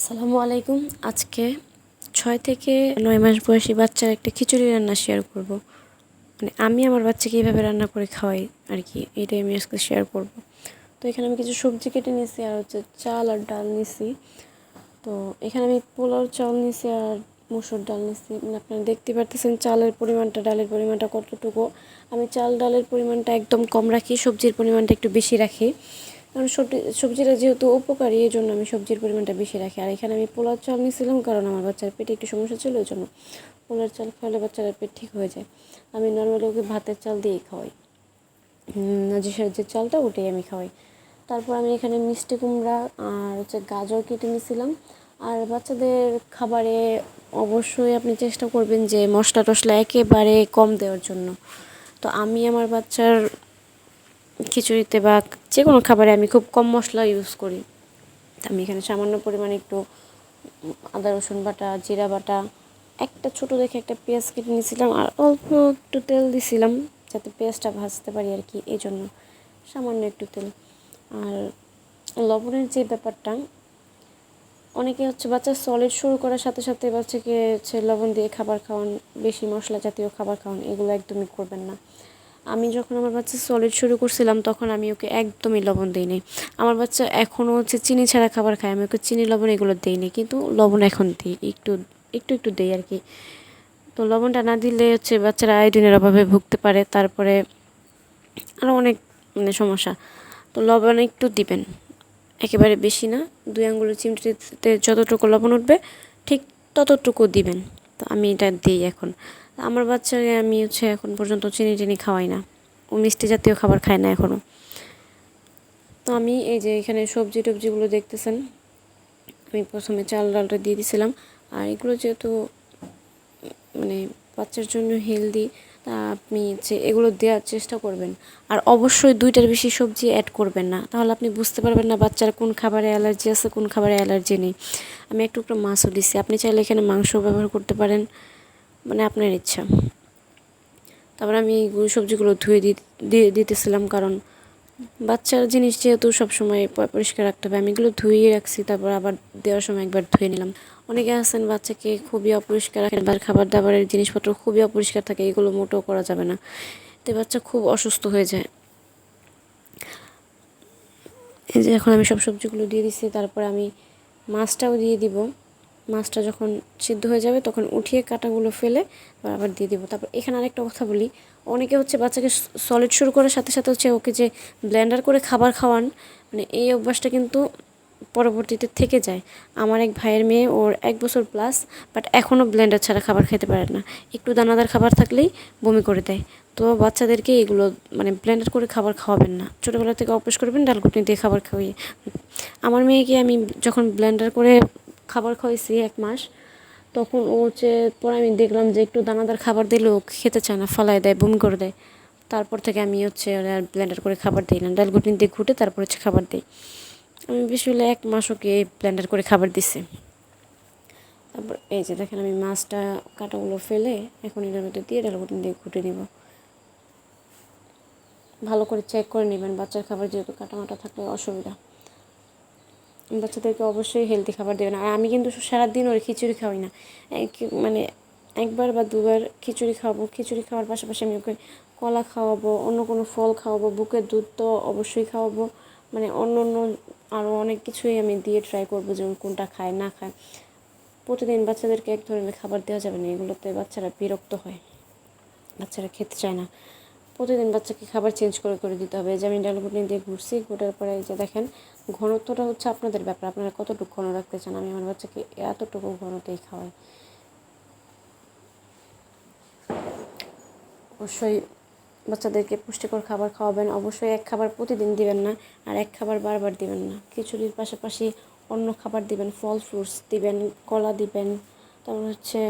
আসসালামু আলাইকুম। আজকে ছয় থেকে নয় মাস বয়সী বাচ্চার একটা খিচুড়ি রান্না শেয়ার করব। মানে আমি আমার বাচ্চাকে এইভাবে রান্না করে খাওয়াই আর কি এটাই আমি আজকে শেয়ার করব। তো এখানে আমি কিছু সবজি কেটে নিয়েছি আর হচ্ছে চাল আর ডাল নিয়েছি। তো এখানে আমি পোলাও চাল নিয়েছি আর মুসুর ডাল নিয়েছি। মানে আপনারা দেখতে পারতেছেন চালের পরিমাণটা, ডালের পরিমাণটা কতটুকু। আমি চাল, ডালের পরিমাণটা একদম কম রাখি, সবজির পরিমাণটা একটু বেশি রাখি। কারণ সবজি, সবজিটা যেহেতু উপকারী এই জন্য আমি সবজির পরিমাণটা বেশি রাখি। আর এখানে আমি পোলার চাল নিয়েছিলাম কারণ আমার বাচ্চার পেটে একটু সমস্যা ছিল ওই জন্য পোলার চাল খাওয়ালে বাচ্চার পেট ঠিক হয়ে যায়। আমি নর্মালি ওকে ভাতের চাল দিয়েই খাওয়াই। নাজিসের যে চালটা ওটাই আমি খাওয়াই। তারপর আমি এখানে মিষ্টি কুমড়া আর হচ্ছে গাজর কেটে নিয়েছিলাম আর বাচ্চাদের খাবারে অবশ্যই আপনি চেষ্টা করবেন যে মশলা টশলা একেবারে কম দেওয়ার জন্য। তো আমি আমার বাচ্চার খিচুড়িতে বা যে কোনো খাবারে আমি খুব কম মশলা ইউজ করি। আমি এখানে সামান্য পরিমাণে একটু আদা, রসুন বাটা, জিরা বাটা, একটা ছোটো দেখে একটা পেঁয়াজ কেটে নিয়েছিলাম আর অল্প একটু তেল দিছিলাম যাতে পেঁয়াজটা ভাজতে পারি আর কি এই জন্য সামান্য একটু তেল। আর লবণের যে ব্যাপারটা, অনেকে হচ্ছে বাচ্চা সলিড শুরু করার সাথে সাথে বাচ্চাকে হচ্ছে লবণ দিয়ে খাবার খাওয়ান, বেশি মশলা জাতীয় খাবার খাওয়ান, এগুলো একদমই করবেন না। আমি যখন আমার বাচ্চা সলিড শুরু করছিলাম, তখন আমি ওকে একদমই লবণ দিইনি। আমার বাচ্চা এখনও হচ্ছে চিনি ছাড়া খাবার খায়, আমি ওকে চিনি, লবণ এগুলো দিইনি, কিন্তু লবণ এখন দিই, একটু একটু একটু দিই আর কি তো লবণটা না দিলে হচ্ছে বাচ্চারা আয়োডিনের অভাবে ভুগতে পারে, তারপরে আরও অনেক মানে সমস্যা। তো লবণ একটু দিবেন, একেবারে বেশি না, দুই আঙ্গুলের চিমটিতে যতটুকু লবণ উঠবে, ঠিক ততটুকু দিবেন। তো আমি এটা দিই এখন। আমার বাচ্চাকে আমি হচ্ছে এখন পর্যন্ত চিনি টিনি খাওয়াই না। ও মিষ্টি জাতীয় খাবার খায় না এখনও তো আমি এই যে এখানে সবজি টবজিগুলো দেখতেছেন, আমি প্রথমে চাল ডালটা দিয়ে দিছিলাম। আর এগুলো যেহেতু মানে বাচ্চার জন্য হেলদি তা আপনি হচ্ছে এগুলো দেওয়ার চেষ্টা করবেন। আর অবশ্যই দুইটার বেশি সবজি অ্যাড করবেন না। তাহলে আপনি বুঝতে পারবেন না বাচ্চার কোন খাবারে অ্যালার্জি আছে, কোন খাবারে অ্যালার্জি নেই। আমি একটু একটু মাছও দিচ্ছি আপনি চাইলে এখানে মাংস ব্যবহার করতে পারেন। মানে আপনার ইচ্ছা। তারপর আমি এই সবজিগুলো ধুয়ে দিয়ে দিতেছিলাম কারণ বাচ্চার জিনিস যেহেতু সবসময় পরিষ্কার রাখতে হবে, আমি এগুলো ধুয়ে রাখছি, তারপর আবার দেওয়ার সময় একবার ধুয়ে নিলাম। অনেকে আছেন বাচ্চাকে খুবই অপরিষ্কার রাখেন, বা খাবার দাবারের জিনিসপত্র খুবই অপরিষ্কার থাকে, এগুলো মোটেও করা যাবে না। তো বাচ্চা খুব অসুস্থ হয়ে যায়। এই যে এখন আমি সব সবজিগুলো দিয়ে দিচ্ছি তারপর আমি মাছটাও দিয়ে দিব। মাছটা যখন সিদ্ধ হয়ে যাবে, তখন উঠিয়ে কাটাগুলো ফেলে আবার দিয়ে দিব। তারপর এখানে আরেকটা কথা বলি, অনেকে হচ্ছে বাচ্চাকে সলিড শুরু করার সাথে সাথে হচ্ছে ওকে যে ব্লেন্ডার করে খাবার খাওয়ান মানে এই অভ্যাসটা কিন্তু পরবর্তীতে থেকে যায়। আমার এক ভাইয়ের মেয়ে, ওর এক বছর প্লাস বাট এখনও ব্লেন্ডার ছাড়া খাবার খেতে পারে না। একটু দানাদার খাবার থাকলেই বমি করে দেয়। তো বাচ্চাদেরকে এগুলো মানে ব্লেন্ডার করে খাবার খাওয়াবেন না। ছোটোবেলা থেকে অভ্যাস করবেন, ডালকুটনি দিয়ে খাবার খাওয়িয়ে আমার মেয়েকে আমি যখন ব্লেন্ডার করে খাবার খাওয়াইছি এক মাস, তখন ও হচ্ছে পরে আমি দেখলাম যে একটু দানাদার খাবার দিলে ও খেতে চায় না ফলায় দেয়, বমি করে দেয়। তারপর থেকে আমি হচ্ছে ব্লেন্ডার করে খাবার দিই না, ডাল গুটিন দিয়ে ঘুটে তারপর হচ্ছে খাবার দিই। আমি বেশি হলে এক মাস ওকে ব্লেন্ডার করে খাবার দিছি। তারপর এই যে দেখেন আমি মাছটা, কাটাগুলো ফেলে এখন এটার মধ্যে দিয়ে ডাল গুটিন দিয়ে ঘুটে নিব। ভালো করে চেক করে নেবেন, বাচ্চার খাবার যেহেতু কাটা মাটা থাকলে অসুবিধা। বাচ্চাদেরকে অবশ্যই হেলদি খাবার দেবেন। আর আমি কিন্তু সারাদিন ওর খিচুড়ি খাওয়াই না। মানে একবার বা দুবার খিচুড়ি খাওয়াবো, খিচুড়ি খাওয়ার পাশাপাশি আমি ওকে কলা খাওয়াবো, অন্য কোনো ফল খাওয়াবো, বুকের দুধ তো অবশ্যই খাওয়াবো। মানে অন্য অন্য আরও অনেক কিছুই আমি দিয়ে ট্রাই করব যে কোনটা খায়, না খায়। প্রতিদিন বাচ্চাদেরকে এক ধরনের খাবার দেওয়া যাবে না। এগুলোতে বাচ্চারা বিরক্ত হয়। বাচ্চারা খেতে চায় না। প্রতিদিন বাচ্চাকে খাবার চেঞ্জ করে করে দিতে হবে। যে আমি ডাল ঘুটনি দিয়ে ঘুরছি ঘুটার পরে যে দেখেন, ঘনত্বটা হচ্ছে আপনাদের ব্যাপার। আপনারা কতটুকু ঘন রাখতে চান? আমি আমার বাচ্চাকে এতটুকু ঘনতেই খাওয়াই। অবশ্যই বাচ্চাদেরকে পুষ্টিকর খাবার খাওয়াবেন। অবশ্যই এক খাবার প্রতিদিন দিবেন না, আর এক খাবার বারবার দিবেন না। খিচুড়ির পাশাপাশি অন্য খাবার দিবেন, ফল ফ্রুটস দিবেন, কলা দিবেন। তারপর হচ্ছে